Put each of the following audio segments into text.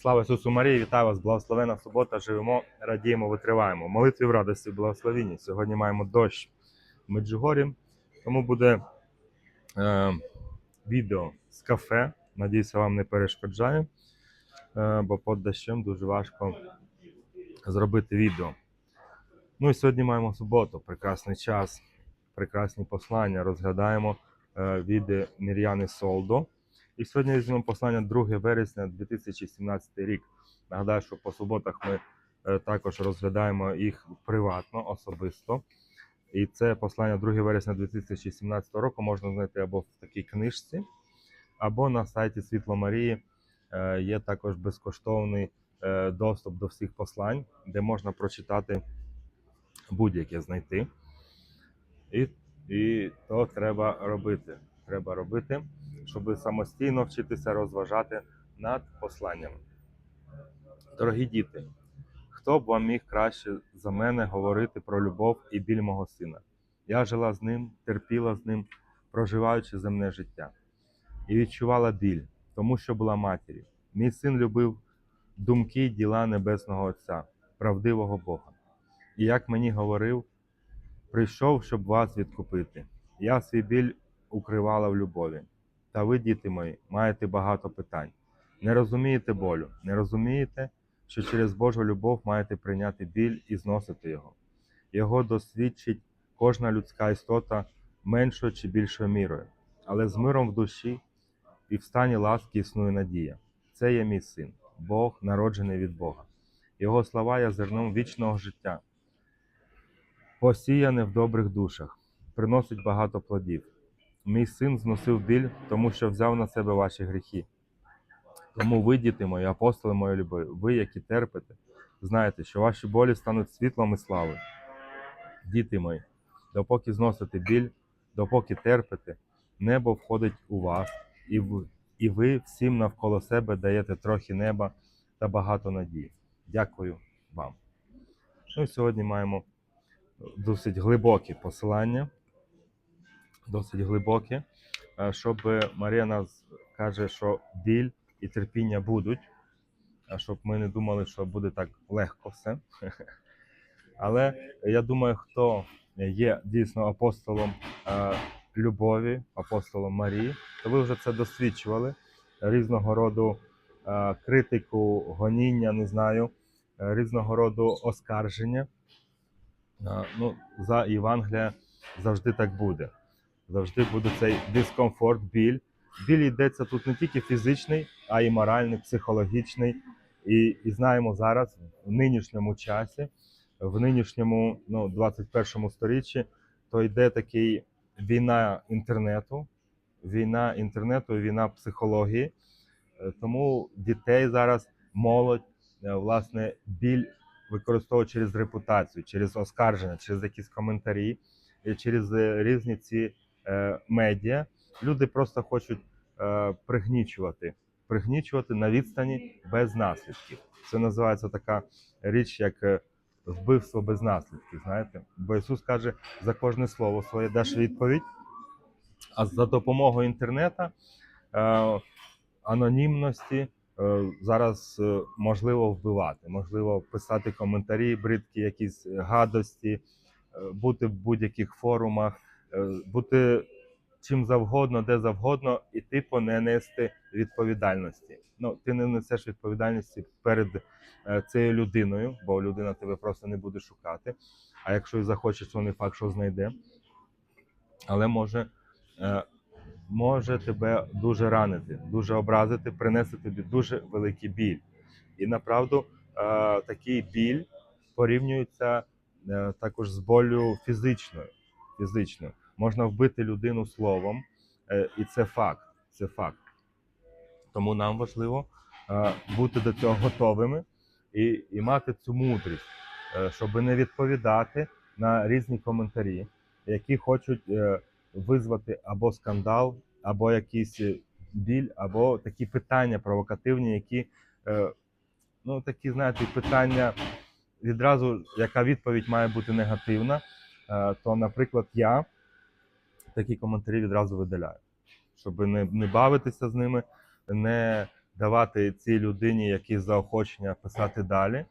Слава Ісусу Марії, вітаю вас, благословена субота. Живемо, радіємо, витриваємо. Молитві в радості, в благословенні. Сьогодні маємо дощ в Меджугорі, тому буде е, відео з кафе. Надіюся, вам не перешкоджає, е, бо під дощем дуже важко зробити відео. Ну і сьогодні маємо суботу, прекрасний час, прекрасні послання. Розглядаємо е, від Мір'яни Солдо. І сьогодні візьмемо послання 2 вересня 2017 рік. Нагадаю, що по суботах ми е, також розглядаємо їх приватно, особисто. І це послання 2 вересня 2017 року можна знайти або в такій книжці, або на сайті Світло Марії Е, є також безкоштовний е, доступ до всіх послань, де можна прочитати будь-яке знайти. І, і то треба робити. Треба робити, щоб самостійно вчитися розважати над посланнями. Дорогі діти, хто б вам міг краще за мене говорити про любов і біль мого сина? Я жила з ним, терпіла з ним, проживаючи земне життя, і відчувала біль, тому що була матір'ю. Мій син любив думки й діла Небесного Отця, правдивого Бога. І як мені говорив, прийшов, щоб вас відкупити. Я свій біль укривала в любові. Та ви, діти мої, маєте багато питань. Не розумієте болю, не розумієте, що через Божу любов маєте прийняти біль і зносити його. Його досвідчить кожна людська істота меншою чи більшою мірою, але з миром в душі і в стані ласки існує надія. Це є мій син, Бог, народжений від Бога. Його слова є зерном вічного життя, посіяне в добрих душах, приносить багато плодів. Мій син зносив біль, тому що взяв на себе ваші гріхи. Тому ви, діти мої, апостоли моєї любові, ви, які терпите, знаєте, що ваші болі стануть світлом і славою. Діти мої, допоки зносите біль, допоки терпите, небо входить у вас, і ви, і ви всім навколо себе даєте трохи неба та багато надії. Дякую вам. Ну і сьогодні маємо досить глибоке посилання, досить глибоке, щоб Марія каже, що біль і терпіння будуть, щоб ми не думали, що буде так легко все. Але я думаю, хто є дійсно апостолом е, любові, апостолом Марії, то ви вже це досвідчували різного роду е, критику, гоніння, не знаю, е, різного роду оскарження. Ну, за Євангелія завжди так буде. Завжди буде цей дискомфорт, біль. Біль йдеться тут не тільки фізичний, а й моральний, психологічний. І, і знаємо зараз, в нинішньому часі, в нинішньому ну, 21 сторіччі, то йде такий війна інтернету, війна інтернету, війна психології. Е, Тому дітей зараз молодь, е, власне, біль використовує через репутацію, через оскарження, через якісь коментарі, через е, різні ці медіа. Люди просто хочуть е, пригнічувати, пригнічувати на відстані без наслідків. Це називається така річ, як е, вбивство без наслідків. Знаєте, бо Ісус каже, за кожне слово своє даш відповідь. А за допомогою інтернету, е, анонімності е, зараз е, можливо вбивати, можливо писати коментарі, бридкі, якісь гадості, е, бути в будь-яких форумах, е, бути чим завгодно, де завгодно, і типу не нести відповідальності. Ну, ти не несеш відповідальності перед е, цією людиною, бо людина тебе просто не буде шукати. А якщо і захоче, то не факт, що знайде. Але може, е, може тебе дуже ранити, дуже образити, принести тобі дуже великий біль. І направду е, такий біль порівнюється е, також з болю фізичною. фізичною. Можна вбити людину словом, е, і це факт. Це факт. Тому нам важливо е, бути до цього готовими і, і мати цю мудрість, е, щоб не відповідати на різні коментарі, які хочуть визвати або скандал, або якийсь біль, або такі питання провокативні, які ну такі, знаєте, питання відразу, яка відповідь має бути негативна, то, наприклад, я такі коментарі відразу видаляю, щоб не, не бавитися з ними, не давати цій людині якісь заохочення писати далі.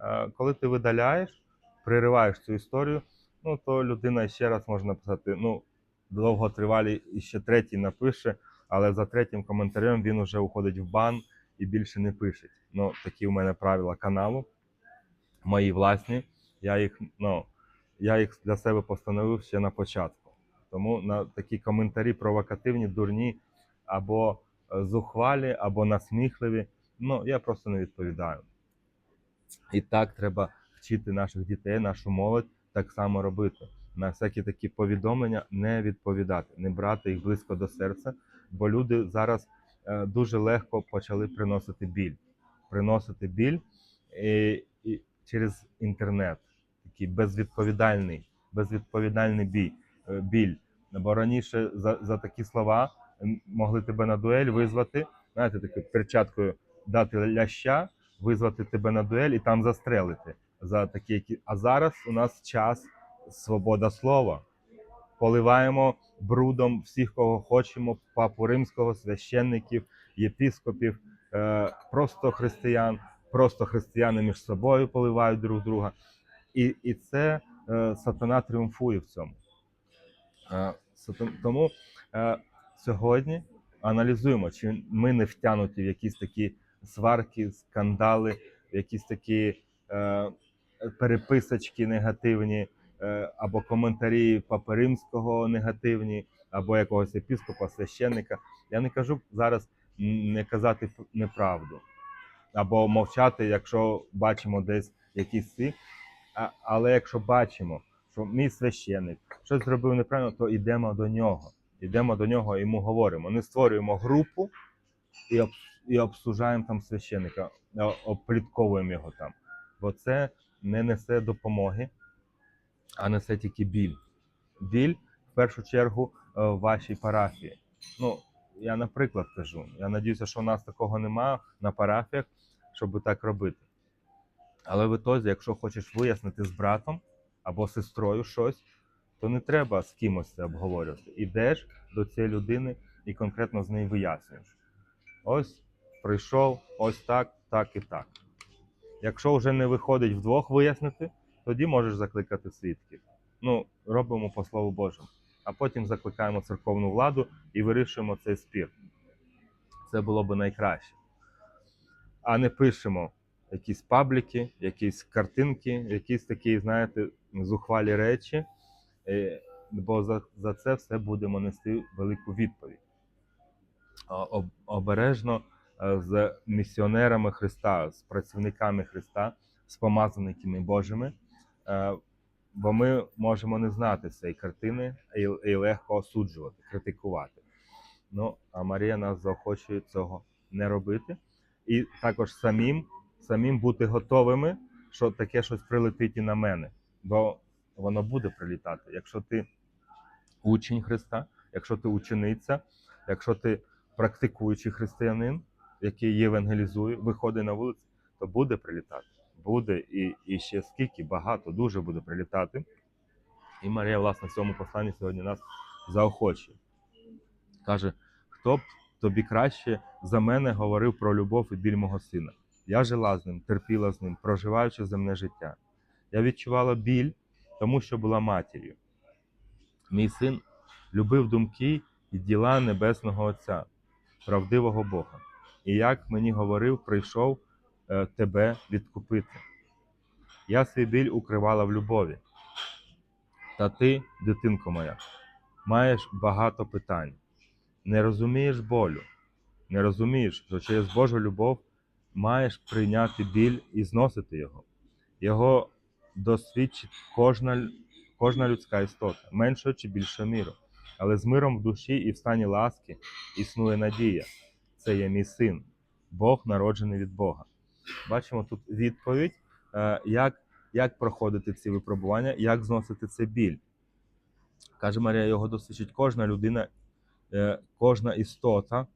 Е, Коли ти видаляєш, пририваєш цю історію, ну то людина ще раз може написати. Ну, довготривалі і ще третій напише, але за третім коментарем він уже уходить в бан і більше не пише. Ну, такі у мене правила каналу, мої власні. Я їх, ну, я їх для себе постановив ще на початку. Тому на такі коментарі провокативні, дурні або е, зухвалі, або насміхливі. Ну, я просто не відповідаю. І так треба вчити наших дітей, нашу молодь так само робити. На всякі такі повідомлення не відповідати, не брати їх близько до серця, бо люди зараз е, дуже легко почали приносити біль. Приносити біль і, і через інтернет, такий безвідповідальний, безвідповідальний бій, е, біль. Бо раніше за, за такі слова могли тебе на дуель визвати, знаєте, такою перчаткою дати ляща, визвати тебе на дуель і там застрелити. За такі, які... А зараз у нас час свобода слова. Поливаємо брудом всіх, кого хочемо, папу римського, священників, єпіскопів, е, просто християн, просто християни між собою поливають друг друга. І, і це е, сатана тріумфує в цьому. Е, тому е, сьогодні аналізуємо, чи ми не втягнуті в якісь такі сварки, скандали, в якісь такі е, переписочки негативні, або коментарі Папи Римського негативні, або якогось епіскопа, священника. Я не кажу зараз не казати неправду, або мовчати, якщо бачимо десь якісь ці. Але якщо бачимо, що мій священник щось зробив неправильно, то йдемо до нього. Йдемо до нього і йому говоримо. Не створюємо групу і, об, і обсужаємо там священника, а, оплітковуємо його там. Бо це не несе допомоги, а несе тільки біль. Біль в першу чергу е, в вашій парафії. Ну, я наприклад кажу. Я надіюся, що у нас такого немає на парафіях, щоб так робити. Але в ітозі, якщо хочеш вияснити з братом або сестрою щось, то не треба з кимось це обговорювати. Ідеш до цієї людини і конкретно з нею вияснюєш. Ось прийшов, ось так, так і так. Якщо вже не виходить вдвох вияснити, тоді можеш закликати свідків. Ну, робимо по слову Божому. А потім закликаємо церковну владу і вирішуємо цей спір. Це було б найкраще. А не пишемо якісь пабліки, якісь картинки, якісь такі, знаєте, зухвалі речі, е, бо за, за це все будемо нести велику відповідь. Обережно е, з місіонерами Христа, з працівниками Христа, з помазаниками Божими, е, бо ми можемо не знати цієї картини і, легко осуджувати, критикувати. Ну, а Марія нас заохочує цього не робити. І також самим, самим бути готовими, що таке щось прилетить і на мене. Бо воно буде прилітати. Якщо ти учень Христа, якщо ти учениця, якщо ти практикуючий християнин, який євангелізує, виходить на вулицю, то буде прилітати. Буде і, і ще скільки, багато, дуже буде прилітати. І Марія, власне, в цьому посланні сьогодні нас заохочує. Каже, хто б тобі краще за мене говорив про любов і біль мого сина. Я жила з ним, терпіла з ним, проживаючи земне життя. Я відчувала біль, тому що була матір'ю. Мій син любив думки і діла Небесного Отця, правдивого Бога. І як мені говорив, прийшов е, тебе відкупити. Я свій біль укривала в любові. Та ти, дитинко моя, маєш багато питань. Не розумієш болю, не розумієш, що через Божу любов маєш прийняти біль і зносити його. Його досвідчить кожна, кожна людська істота, меншою чи більшою мірою. Але з миром в душі і в стані ласки існує надія. Це є мій син, Бог народжений від Бога. Бачимо тут відповідь, е, як, як проходити ці випробування, як зносити цей біль. Каже Марія, його досвідчить кожна людина, е, кожна істота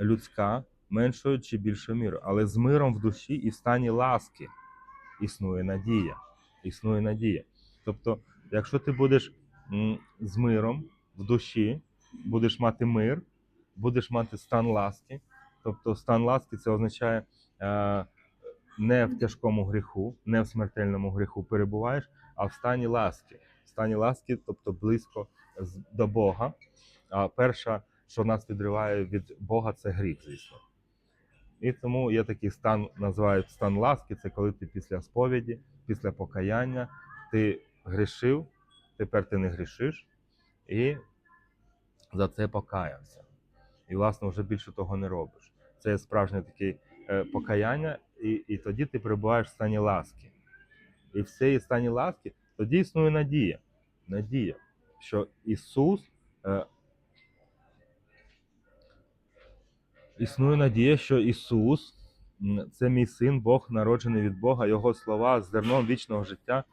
людська, меншою чи більшою мірою. Але з миром в душі і в стані ласки існує надія. Існує надія. Тобто, якщо ти будеш з миром в душі, будеш мати мир, будеш мати стан ласки, Тобто стан ласки це означає е, не в тяжкому гріху, не в смертельному гріху перебуваєш, а в стані ласки. В стані ласки, тобто близько до Бога. А перша, що нас відриває від Бога, це гріх, звісно. І тому є такий стан, називають стан ласки, це коли ти після сповіді, після покаяння, ти грішив, тепер ти не грішиш, і за це покаявся. І, власне, вже більше того не робиш. Це справжнє таке е, покаяння, і, і тоді ти перебуваєш в стані ласки. І в цій стані ласки тоді існує надія. Надія, що Ісус. Існує надія, що Ісус це мій син, Бог, народжений від Бога, Його слова з зерном вічного життя,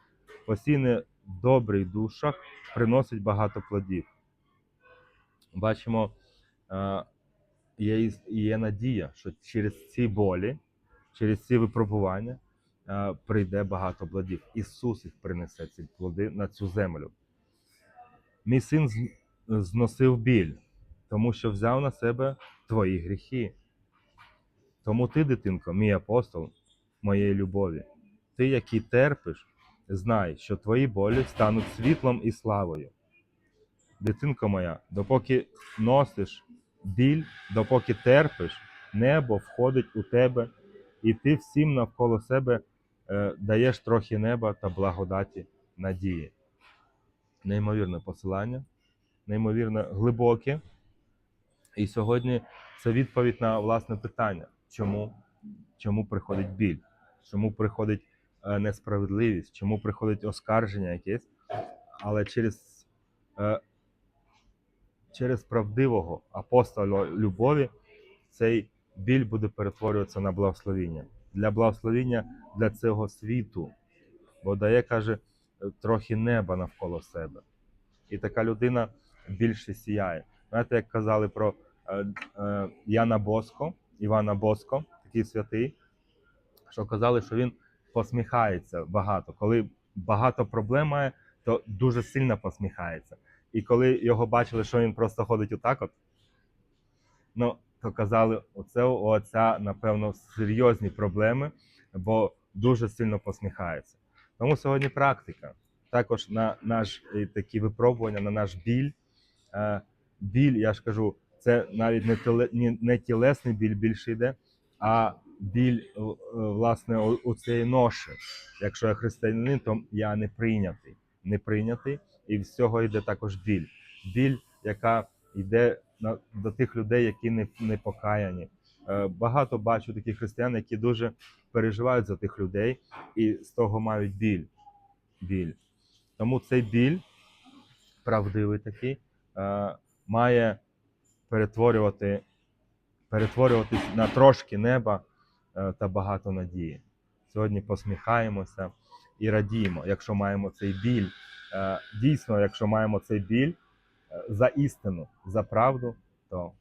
посійне в добрих душах, приносить багато плодів. Бачимо, е, є, є надія, що через ці болі, через ці випробування е, прийде багато плодів. Ісус їх принесе ці плоди на цю землю. Мій син зносив біль, тому що взяв на себе твої гріхи. Тому ти, дитинко, мій апостол моєї любові, ти, який терпиш, знай, що твої болі стануть світлом і славою. Дитинко моя, допоки носиш біль, допоки терпиш, небо входить у тебе, і ти всім навколо себе е, даєш трохи неба та благодаті надії. Неймовірне посилання, неймовірно глибоке. І сьогодні це відповідь на власне питання, чому, чому приходить біль, чому приходить е, несправедливість, чому приходить оскарження якесь, але через, е, через правдивого апостола любові цей біль буде перетворюватися на благословіння. Для благословіння для цього світу. Бо дає, каже, трохи неба навколо себе. І така людина більше сіяє. Знаєте, як казали про Яна Боско, Івана Боско, такий святий, що казали, що він посміхається багато. Коли багато проблем має, то дуже сильно посміхається. І коли його бачили, що він просто ходить отак, от, ну, то казали, оце у отця, напевно, серйозні проблеми, бо дуже сильно посміхається. Тому сьогодні практика. Також на наш е, такі випробування, на наш біль. Е, біль, я ж кажу, це навіть не, теле, ні- не тілесний біль більше йде, а біль е, власне у, цієї ноші. Якщо я християнин, то я не прийнятий. Не прийнятий, і з цього йде також біль. Біль, яка йде до тих людей, які не, не покаяні. Е, багато бачу таких християн, які дуже переживають за тих людей і з того мають біль. біль. Тому цей біль, правдивий такий, е, має перетворювати, перетворюватись на трошки неба е, та багато надії. Сьогодні посміхаємося і радіємо, якщо маємо цей біль. Е, Дійсно, якщо маємо цей біль е, за істину, за правду, то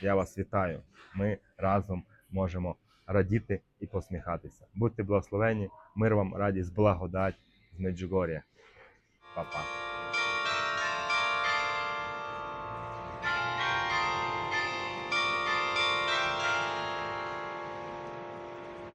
я вас вітаю. Ми разом можемо радіти і посміхатися. Будьте благословені, мир вам, радість, благодать з Меджугор'я. Па-па.